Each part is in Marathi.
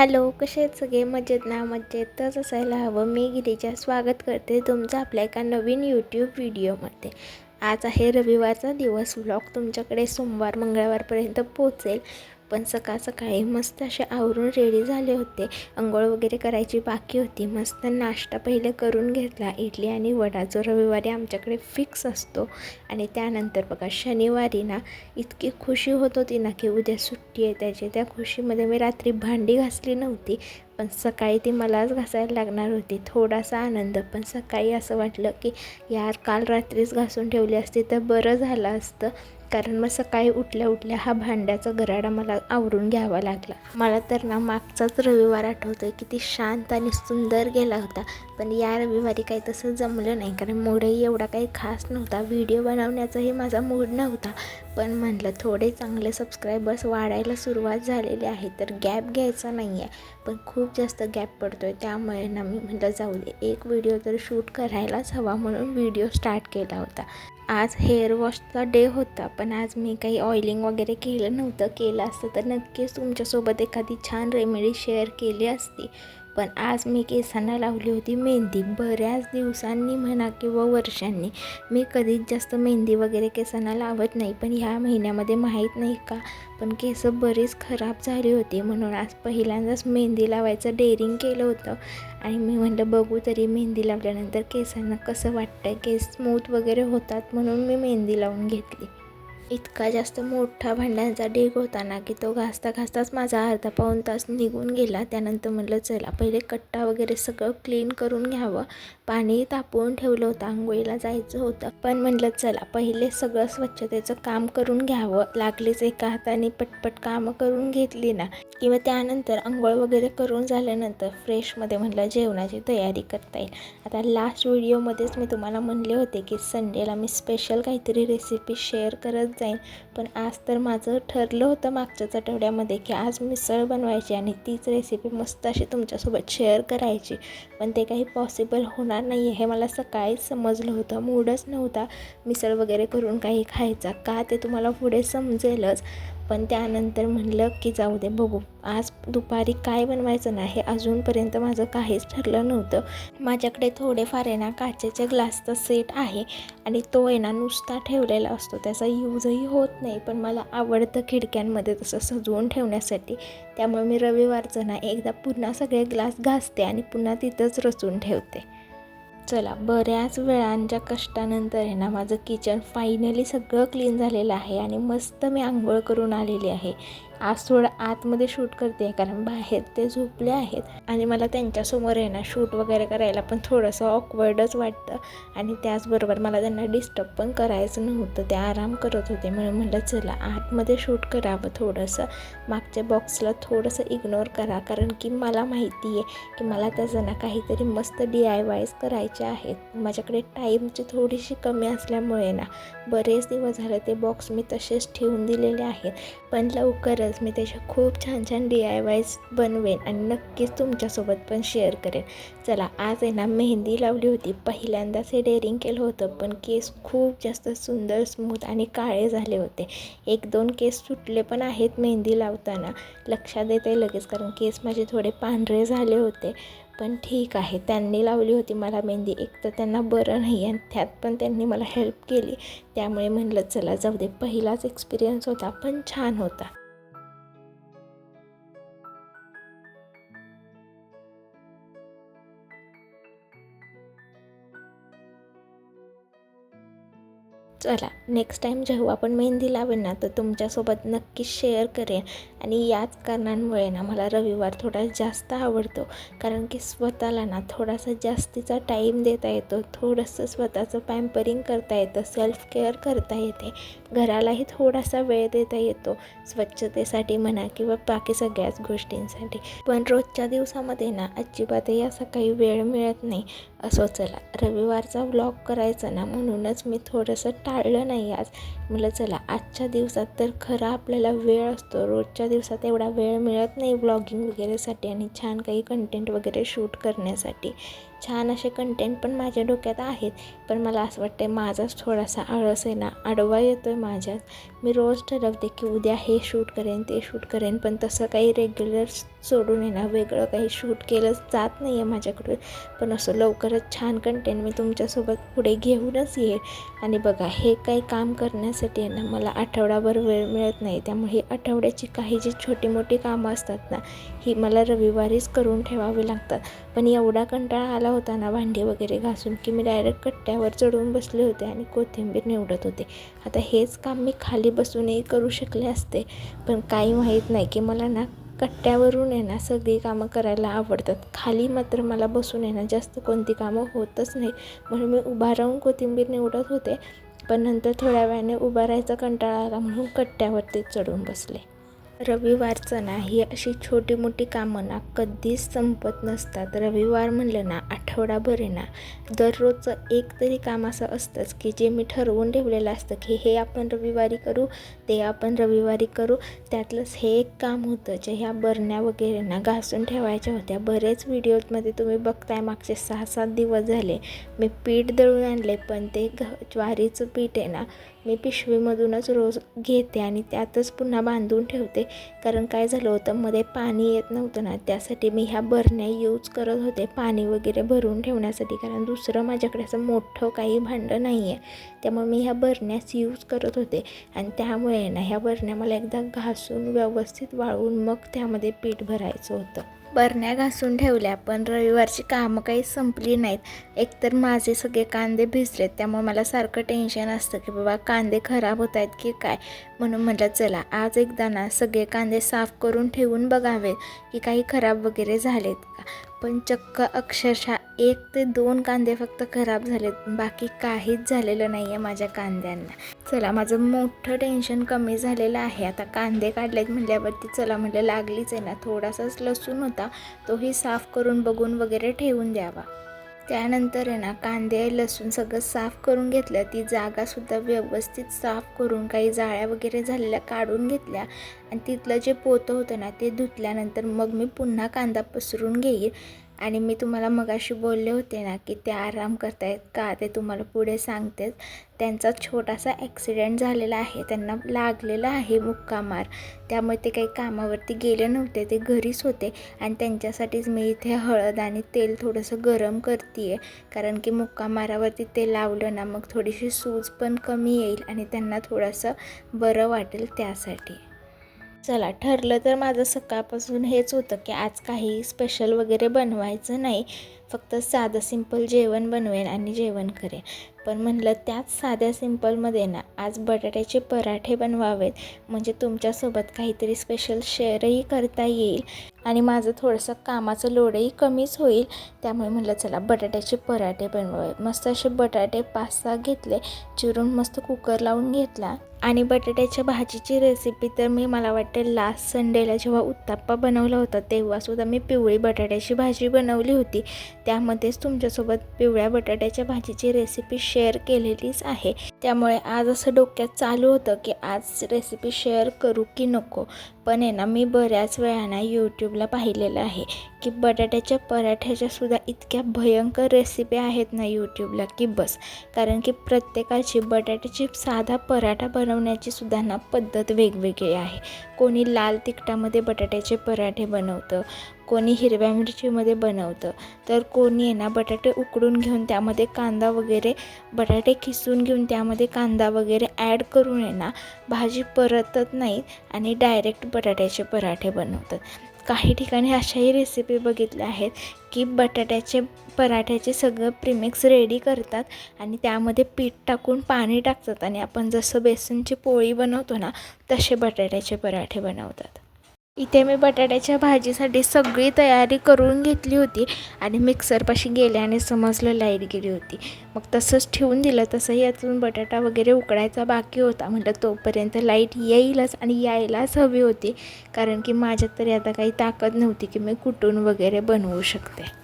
हॅलो कसे आहेत सगळे? मजेत ना? मजेतच असायला हवं. मी गिरीच्या स्वागत करते तुमचं आपल्या एका नवीन यूट्यूब व्हिडिओमध्ये. आज आहे रविवारचा दिवस. व्लॉग तुमच्याकडे सोमवार मंगळवारपर्यंत पोचेल पण सकाळ सकाळी मस्त असे आवरून रेडी झाले होते. अंघोळ वगैरे करायची बाकी होती. मस्त नाश्ता पहिले करून घेतला. इडली आणि वडा जो रविवारी आमच्याकडे फिक्स असतो. आणि त्यानंतर बघा शनिवारी ना इतकी खुशी होत होती ना की उद्या सुट्टी आहे त्याची. त्या खुशीमध्ये मी रात्री भांडी घासली नव्हती. पण सकाळी ती मलाच घासायला लागणार होती. थोडासा आनंद. पण सकाळी असं वाटलं की यार काल रात्रीच घासून ठेवली असती तर बरं झालं असतं. कारण मग सकाळी उठल्या उठल्या हा भांड्याचा गराडा मला आवरून घ्यावा लागला. मला तर ना मागचाच रविवार आठवतो आहे किती शांत आणि सुंदर गेला होता. पण या रविवारी काही तसं जमलं नाही कारण मूडही एवढा काही खास नव्हता. व्हिडिओ बनवण्याचाही माझा मूड नव्हता. पण म्हटलं थोडे चांगले सबस्क्रायबर्स वाढायला सुरुवात झालेली आहे तर गॅप घ्यायचा नाही आहे पण खूप जास्त गॅप पडतो आहे त्यामुळे ना मी म्हटलं जाऊ दे एक व्हिडिओ तर शूट करायलाच हवा म्हणून व्हिडिओ स्टार्ट केला होता. आज हेअर वॉशचा डे होता पण आज मी काही ऑइलिंग वगैरे केलं नव्हतं केलं असतं तर नक्कीच तुमच्यासोबत एखादी छान रेमेडी शेअर केली असती. पण आज मी केसांना लावली होती मेहंदी. बऱ्याच दिवसांनी म्हणा किंवा वर्षांनी मी कधीच जास्त मेहंदी वगैरे केसांना लावत नाही. पण ह्या महिन्यामध्ये माहीत नाही का? पण केस बरीच खराब झाली होती. म्हणून आज पहिल्यांदाच मेहंदी लावायचं डेअरिंग केलं होतं. आणि मी म्हटलं बघू तरी मेहंदी लावल्यानंतर केसांना कसं वाटतं केस स्मूथ वगैरे होतात म्हणून मी मेहंदी लावून घेतली. इतका जास्त मोठा भांड्यांचा डेग होता ना की तो घासता घासताच माझा अर्धा पाऊण तास निघून गेला. त्यानंतर म्हटलं चला पहिले कट्टा वगैरे सगळं क्लीन करून घ्यावं. पाणी तापवून ठेवलं होतं आंघोळीला जायचं होतं. पण म्हटलं चला पहिले सगळं स्वच्छतेचं काम करून घ्यावं. लागलीच एका हाताने पटपट कामं करून घेतली ना. किंवा त्यानंतर आंघोळ वगैरे करून झाल्यानंतर फ्रेशमध्ये म्हटलं जेवणाची तयारी करता येईल. आता लास्ट व्हिडिओमध्येच मी तुम्हाला म्हणले होते की संडेला मी स्पेशल काहीतरी रेसिपी शेअर करत जाईन. पण आज तर माझं ठरलं होतं मागच्याच आठवड्यामध्ये की आज मिसळ बनवायची आणि तीच रेसिपी मस्त अशी तुमच्यासोबत शेअर करायची. पण ते काही पॉसिबल होणार नाही आहे. हे मला सकाळीच समजलं होतं. मूडच नव्हता. मिसळ वगैरे करून काही खायचा का ते तुम्हाला पुढे समजेलच. पण त्यानंतर म्हणलं की जाऊ दे बघू. आज दुपारी काय बनवायचं नाही हे अजूनपर्यंत माझं काहीच ठरलं नव्हतं. माझ्याकडे थोडेफार आहे ना काचेचे ग्लासचा सेट आहे आणि तो आहे ना नुसता ठेवलेला असतो. त्याचा यूजही होत नाही पण मला आवडतं खिडक्यांमध्ये तसं सजवून ठेवण्यासाठी. त्यामुळे मी रविवारचं ना एकदा पुन्हा सगळे ग्लास घासते आणि पुन्हा तिथंच रचून ठेवते. चला बऱ्याच वेळांच्या कष्टानंतर आहे ना माझं किचन फायनली सगळं क्लीन झालेलं आहे आणि मस्त मी आंघोळ करून आलेली आहे. आज थोडं आतमध्ये शूट करते कारण बाहेर ते झोपले आहेत. आणि मला त्यांच्यासमोर आहे ना शूट वगैरे करायला पण थोडंसं ऑकवर्डच वाटतं. आणि त्याचबरोबर मला त्यांना डिस्टर्ब पण करायचं नव्हतं. ते आराम करत होते. म्हणून म्हटलं चला आतमध्ये शूट करावं थोडंसं. मागच्या बॉक्सला थोडंसं इग्नोर करा. कारण की मला माहिती आहे की मला त्याचं ना काहीतरी मस्त डी आय वायज करायचे आहेत. माझ्याकडे टाईमची थोडीशी कमी असल्यामुळे ना बरेच दिवस झाले ते बॉक्स मी तसेच ठेवून दिलेले आहेत. पण लवकरच मी त्याच्या खूप छान छान डी आय वायज बनवेन आणि नक्कीच तुमच्यासोबत पण शेअर करेन. चला आज आहे ना मेहंदी लावली होती. पहिल्यांदाच हे डेअरिंग केलं होतं पण केस खूप जास्त सुंदर स्मूथ आणि काळे झाले होते. एक दोन केस सुटले पण आहेत मेहंदी लावताना. लक्षात येते लगेच कारण केस माझे थोडे पांढरे झाले होते. पण ठीक आहे त्यांनी लावली होती मला मेहंदी. एक तर त्यांना बरं नाही आणि त्यात पण त्यांनी मला हेल्प केली. त्यामुळे म्हणलं चला जाऊ दे. पहिलाच एक्सपिरियन्स होता पण छान होता. चला नेक्स्ट टाईम जेव्हा आपण मेहंदी लावेन ना तर तुमच्यासोबत नक्कीच शेअर करेन. आणि याच कारणांमुळे ना मला रविवार थोडा जास्त आवडतो. कारण की स्वतःला ना थोडासा जास्तीचा टाईम देता येतो. थोडंसं स्वतःचं पॅम्परिंग करता येतं सेल्फ केअर करता येते. घरालाही थोडासा वेळ देता येतो. स्वच्छतेसाठी म्हणा किंवा बाकी सगळ्याच गोष्टींसाठी. पण रोजच्या दिवसामध्ये ना अजिबातही असा काही वेळ मिळत नाही. असो चला रविवारचा व्लॉग करायचा ना म्हणूनच मी थोडंसं टाळलं नाही आज. म्हटलं चला आजच्या दिवसात तर खरा आपल्याला वेळ असतो. रोजच्या दिवसात एवढा वेळ मिळत नाही ब्लॉगिंग वगैरेसाठी आणि छान काही कंटेंट वगैरे शूट करण्यासाठी. छान असे कंटेंट पण माझ्या डोक्यात आहेत. पण मला असं वाटतं माझाच थोडासा आळस आहे ना आडवा येतो आहे माझ्यात. मी रोज ठरवते की उद्या हे शूट करेन ते शूट करेन पण तसं काही रेग्युलर सोडून आहे ना वेगळं काही शूट केलं जात नाही आहे माझ्याकडून. पण असं लवकरच छान कंटेंट मी तुमच्यासोबत पुढे घेऊनच येईल. आणि बघा हे काही काम करण्यास करण्यासाठी आहे ना मला आठवडाभर वेळ मिळत नाही. त्यामुळे ही आठवड्याची काही जी छोटी मोठी कामं असतात ना ही मला रविवारीच करून ठेवावी लागतात. पण एवढा कंटाळा आला होता ना भांडी वगैरे घासून की मी डायरेक्ट कट्ट्यावर चढून बसले होते आणि कोथिंबीर निवडत होते. आता हेच काम मी खाली बसूनही करू शकले असते. पण काही माहीत नाही की मला ना कट्ट्यावरून आहे ना सगळी कामं करायला आवडतात. खाली मात्र मला बसून आहे ना जास्त कोणती कामं होतच नाही. म्हणून मी उभा राहून कोथिंबीर निवडत होते. पण नंतर थोड्या वेळाने उभा राहायचा कंटाळा आला म्हणून कट्ट्यावरती चढून बसले. रविवारचं ना ही अशी छोटी मोठी कामं ना कधीच संपत नसतात. रविवार म्हणलं ना आठवडाभर आहे ना. दररोजचं एक तरी काम असं असतंच की जे मी ठरवून ठेवलेलं असतं की हे आपण रविवारी करू ते आपण रविवारी करू. त्यातलंच हे एक काम होतं जे ह्या बरण्या वगैरे ना घासून ठेवायच्या होत्या. बरेच व्हिडिओजमध्ये तुम्ही बघताय मागचे सहा सात दिवस झाले. मी पीठ दळून आणले पण ते घ ज्वारीचं पीठ आहे ना मी पिशवीमधूनच रोज घेते आणि त्यातच पुन्हा बांधून ठेवते. कारण काय झालं होतं मध्ये पाणी येत नव्हतं ना त्यासाठी मी ह्या बरण्या यूज करत होते पाणी वगैरे भरून ठेवण्यासाठी. कारण दुसरं माझ्याकडे असं मोठं काही भांडं नाही आहे त्यामुळे मी ह्या बरण्याच यूज करत होते. आणि त्यामुळे ना ह्या बरण्या मला एकदा घासून व्यवस्थित वाळवून मग त्यामध्ये पीठ भरायचं होतं. बरण्या घासून ठेवल्या पण रविवारची कामं काही संपली नाहीत. एकतर माझे सगळे कांदे भिजलेत त्यामुळे मला सारखं टेन्शन असतं की बाबा कांदे खराब होत आहेत की काय? म्हणून म्हटलं चला आज एकदा ना सगळे कांदे साफ करून ठेवून बघावेत की काही खराब वगैरे झालेत. का पण चक्क अक्षरशः एक ते दोन कांदे फक्त खराब झालेत. बाकी काहीच झालेलं नाही आहे माझ्या कांद्यांना. चला माझं मोठं टेन्शन कमी झालेलं आहे. आता कांदे काढलेत म्हटल्यावरती चला म्हटलं लागलीच आहे ना. थोडासाच लसूण होता तोही साफ करून बघून वगैरे ठेवून द्यावा. त्यानंतर आहे ना कांदे लसूण सगळं साफ करून घेतलं. ती जागासुद्धा व्यवस्थित साफ करून काही जाळ्या वगैरे झालेल्या काढून घेतल्या. आणि तिथलं जे पोतं होतं ना ते धुतल्यानंतर मग मी पुन्हा कांदा पसरून घेईल. आणि मी तुम्हाला मगाशी बोलले होते ना की ते आराम करतायत का? ते तुम्हाला पुढे सांगतेच त्यांचा छोटासा ॲक्सिडेंट झालेला आहे. त्यांना लागलेला आहे मुक्कामार. त्यामुळे ते काही कामावरती गेले नव्हते. ते घरीच होते. आणि त्यांच्यासाठीच मी इथे हळद आणि तेल थोडंसं गरम करते आहे कारण की मुक्कामारावरती ते लावलं ना मग थोडीशी सूज पण कमी येईल आणि त्यांना थोडंसं बरं वाटेल त्यासाठी. चला ठरलं तर माझं सकाळपासून हेच होतं की आज काही स्पेशल वगैरे बनवायचं नाही. फक्त साधं सिंपल जेवण बनवेन आणि जेवण करेन. पण म्हणलं त्याच साध्या सिंपलमध्ये ना आज बटाट्याचे पराठे बनवावेत. म्हणजे तुमच्यासोबत काहीतरी स्पेशल शेअरही करता येईल. आणि माझं थोडंसं कामाचं लोडही कमीच होईल. त्यामुळे म्हटलं चला बटाट्याचे पराठे बनवावे. मस्त असे बटाटे पाच सहा घेतले. चिरून मस्त कुकर लावून घेतला. आणि बटाट्याच्या भाजीची रेसिपी तर मी मला वाटते लास्ट संडेला जेव्हा उत्ताप्पा बनवला होता तेव्हासुद्धा मी पिवळी बटाट्याची भाजी बनवली होती. त्यामध्येच तुमच्यासोबत पिवळ्या बटाट्याच्या भाजीची रेसिपी शेअर केलेलीच आहे. त्यामुळे आज असं डोक्यात चालू होतं की आज रेसिपी शेअर करू की नको. पण आहे ना मी बऱ्याच वेळानं यूट्यूबला पाहिलेलं आहे की बटाट्याच्या पराठ्याच्या सुद्धा इतक्या भयंकर रेसिपी आहेत ना यूट्यूबला की बस. कारण की प्रत्येकाची बटाट्याची साधा पराठा बनवण्याची सुद्धा ना पद्धत वेगवेगळी आहे. कोणी लाल तिखटामध्ये बटाट्याचे पराठे बनवतं कोणी हिरव्या मिरचीमध्ये बनवतं. तर कोणी आहे ना बटाटे उकडून घेऊन त्यामध्ये कांदा वगैरे बटाटे खिसून घेऊन त्यामध्ये कांदा वगैरे ॲड करून आहे ना भाजी परतत नाही आणि डायरेक्ट बटाट्याचे पराठे बनवतात. काही ठिकाणी अशाही रेसिपी बघितल्या आहेत की बटाट्याचे पराठ्याचे सगळं प्रिमिक्स रेडी करतात आणि त्यामध्ये पीठ टाकून पाणी टाकतात. आणि आपण जसं बेसनची पोळी बनवतो ना तसे बटाट्याचे पराठे बनवतात. इथे मी बटाट्याच्या भाजीसाठी सगळी तयारी करून घेतली होती आणि मिक्सरपाशी गेले आणि समजलं लाइट गेली होती. मग तसंच ठेवून दिलं. तसंही यातून बटाटा वगैरे उकडायचा बाकी होता. म्हटलं तोपर्यंत लाइट येईलच आणि यायलाच हवी होती. कारण की माझ्यात तरी आता काही ताकद नव्हती की मी कुठून वगैरे बनवू शकते.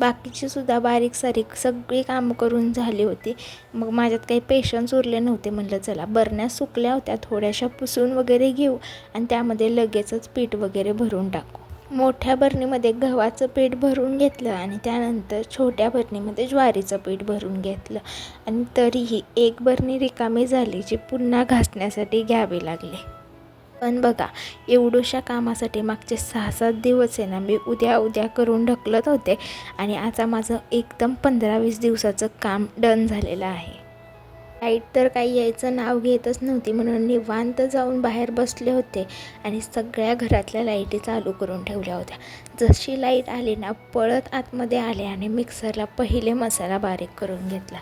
बाकीची सुद्धा बारीक सारीक सगळी कामं करून झाली होती. मग माझ्यात काही पेशन्स उरले नव्हते. म्हणलं चला बरण्या सुकल्या होत्या. थोड्याशा पुसून वगैरे घेऊ आणि त्यामध्ये लगेचच पीठ वगैरे भरून टाकू. मोठ्या बरणीमध्ये गव्हाचं पीठ भरून घेतलं आणि त्यानंतर छोट्या बरणीमध्ये ज्वारीचं पीठ भरून घेतलं. आणि तरीही एक बरणी रिकामी झाली जी पुन्हा घासण्यासाठी घ्यावी लागली. पण बघा एवढ्याशा कामासाठी मागचे सहा सात दिवस आहे ना मी उद्या उद्या करून ढकलत होते आणि आता माझं एकदम पंधरा वीस दिवसाचं काम डन झालेलं आहे. लाइट तर काही यायचं नाव घेतच नव्हती म्हणून निवांत जाऊन बाहेर बसले होते आणि सगळ्या घरातल्या लाईटी चालू करून ठेवल्या होत्या. जशी लाइट आली ना पळत आतमध्ये आले आणि मिक्सरला पहिले मसाला बारीक करून घेतला.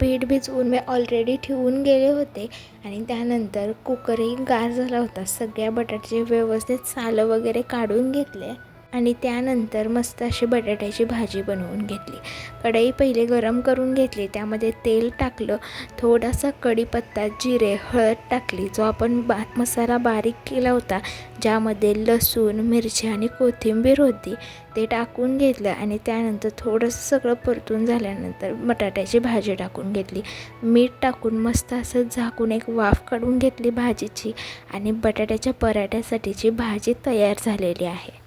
पीठ भिजवून मी ऑलरेडी ठेवून गेले होते. आणि त्यानंतर कुकरही गार झाला होता. सगळ्या बटाट्याचे व्यवस्थित सालं वगैरे काढून घेतले. आणि त्यानंतर मस्त अशी बटाट्याची भाजी बनवून घेतली. कढई पहिले गरम करून घेतली त्यामध्ये तेल टाकलं थोडासा कढीपत्ता जिरे हळद टाकली जो आपण बा मसाला बारीक केला होता ज्यामध्ये लसूण मिरची आणि कोथिंबीर होती ते टाकून घेतलं आणि त्यानंतर थोडंसं सगळं परतून झाल्यानंतर बटाट्याची भाजी टाकून घेतली. मीठ टाकून मस्त असं झाकून एक वाफ काढून घेतली भाजीची आणि बटाट्याच्या पराठ्यासाठीची भाजी तयार झालेली आहे.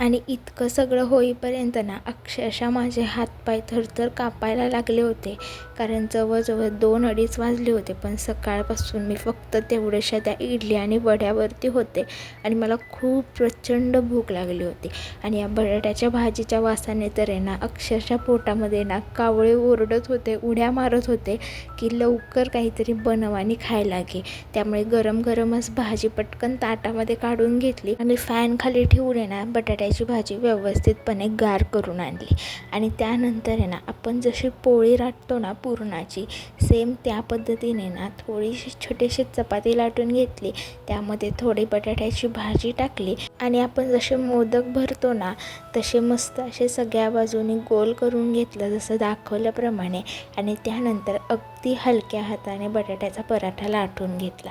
आणि इतकं सगळं होईपर्यंत ना अक्षरशः माझे हातपाय थरथर कापायला लागले होते. कारण जवळजवळ दोन अडीच वाजले होते पण सकाळपासून मी फक्त तेवढ्याशा त्या इडली आणि वड्यावरती होते आणि मला खूप प्रचंड भूक लागली होती. आणि या बटाट्याच्या भाजीच्या वासाने तर आहे ना अक्षरशः पोटामध्ये ना कावळे ओरडत होते उड्या मारत होते की लवकर काहीतरी बनव आणि खायला घे त्यामुळे गरम गरमच भाजी पटकन ताटामध्ये काढून घेतली आणि फॅन खाली ठेवून आहे ना बटाट्याची भाजी व्यवस्थितपणे गार करून आणली. आणि त्यानंतर आहे ना आपण जशी पोळी राटतो ना पुरणाची. सेम त्या पद्धतीने ना थोडीशी छोटीशी चपाती लाटून घेतली. त्यामध्ये थोडी बटाट्याची भाजी टाकली. आणि आपण जसे मोदक भरतो ना तसे मस्त असे सगळ्या बाजूनी गोल करून घेतलं जसं दाखवल्याप्रमाणे. आणि त्यानंतर अगदी हलक्या हाताने बटाट्याचा पराठा लाटून घेतला.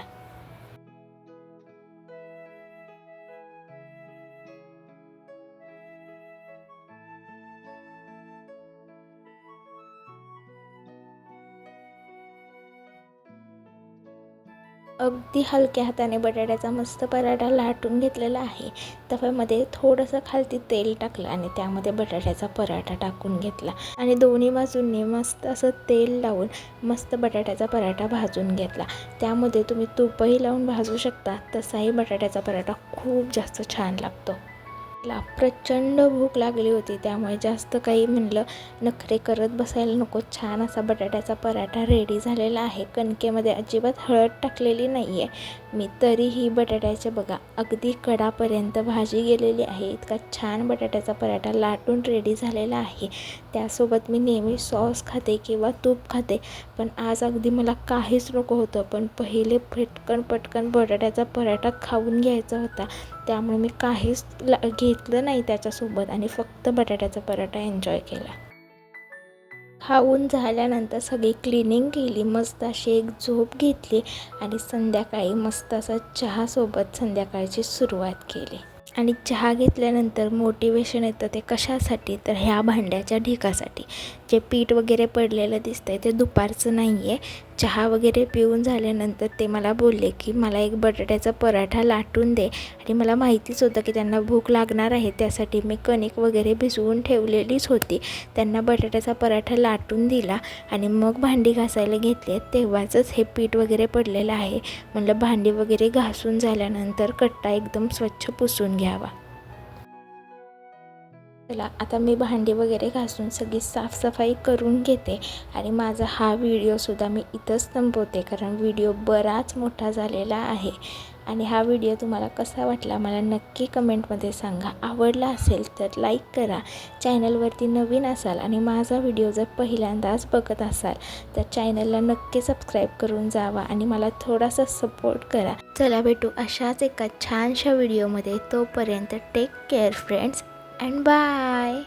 अगदी हलक्या हाताने बटाट्याचा मस्त पराठा लाटून घेतलेला आहे. तव्यामध्ये थोडंसं खालती तेल टाकलं आणि त्यामध्ये बटाट्याचा पराठा टाकून घेतला. आणि दोन्ही बाजूंनी मस्त असं तेल लावून मस्त बटाट्याचा पराठा भाजून घेतला. त्यामध्ये तुम्ही तूपही लावून भाजू शकता. तसाही बटाट्याचा पराठा खूप जास्त छान लागतो. ला प्रचंड भूक लागली होती. त्यामुळे जास्त काही म्हणलं नखरे करत बसायला नको. छान असा बटाट्याचा पराठा रेडी झालेला आहे. कणकेमध्ये अजिबात हळद टाकलेली नाही आहे मी तरीही बटाट्याचे बघा अगदी कडापर्यंत भाजी गेलेली आहे. इतका छान बटाट्याचा पराठा लाटून रेडी झालेला आहे. त्यासोबत मी नेहमी सॉस खाते किंवा तूप खाते. पण आज अगदी मला काहीच नको होतं. पण पहिले पटकन पटकन बटाट्याचा पराठा खाऊन घ्यायचा होता. त्यामुळे मी काहीच ला घेतलं नाही त्याच्यासोबत आणि फक्त बटाट्याचा पराठा एन्जॉय केला. खाऊन झाल्यानंतर सगळी क्लिनिंग केली मस्त अशी एक झोप घेतली आणि संध्याकाळी मस्त असा चहासोबत संध्याकाळची सुरुवात केली. आणि चहा घेतल्यानंतर मोटिवेशन येतं ते कशासाठी? तर ह्या भांड्याच्या ढिकासाठी. जे पीठ वगैरे पडलेलं दिसतं आहे ते दुपारचं नाही आहे चहा वगैरे पिऊन झाल्यानंतर ते मला बोलले की मला एक बटाट्याचा पराठा लाटून दे आणि मला माहितीच होतं की त्यांना भूक लागणार आहे त्यासाठी मी कणिक वगैरे भिजवून ठेवलेलीच होती. त्यांना बटाट्याचा पराठा लाटून दिला आणि मग भांडी घासायला घेतले. तेव्हाचंच हे पीठ वगैरे पडलेलं आहे. म्हणलं भांडी वगैरे घासून झाल्यानंतर कट्टा एकदम स्वच्छ पुसून घ्यावा. चला आता मी भांडी वगैरे घासून सगळी साफसफाई करून घेते आणि माझा हा व्हिडिओसुद्धा मी इथंच संपवते कारण व्हिडिओ बराच मोठा झालेला आहे. आणि हा व्हिडिओ तुम्हाला कसा वाटला मला नक्की कमेंटमध्ये सांगा. आवडला असेल तर लाईक करा. चॅनलवरती नवीन असाल आणि माझा व्हिडिओ जर पहिल्यांदाच बघत असाल तर चॅनलला नक्की सबस्क्राईब करून जावा आणि मला थोडासा सपोर्ट करा. चला भेटू अशाच एका छानशा व्हिडिओमध्ये तोपर्यंत take care friends and bye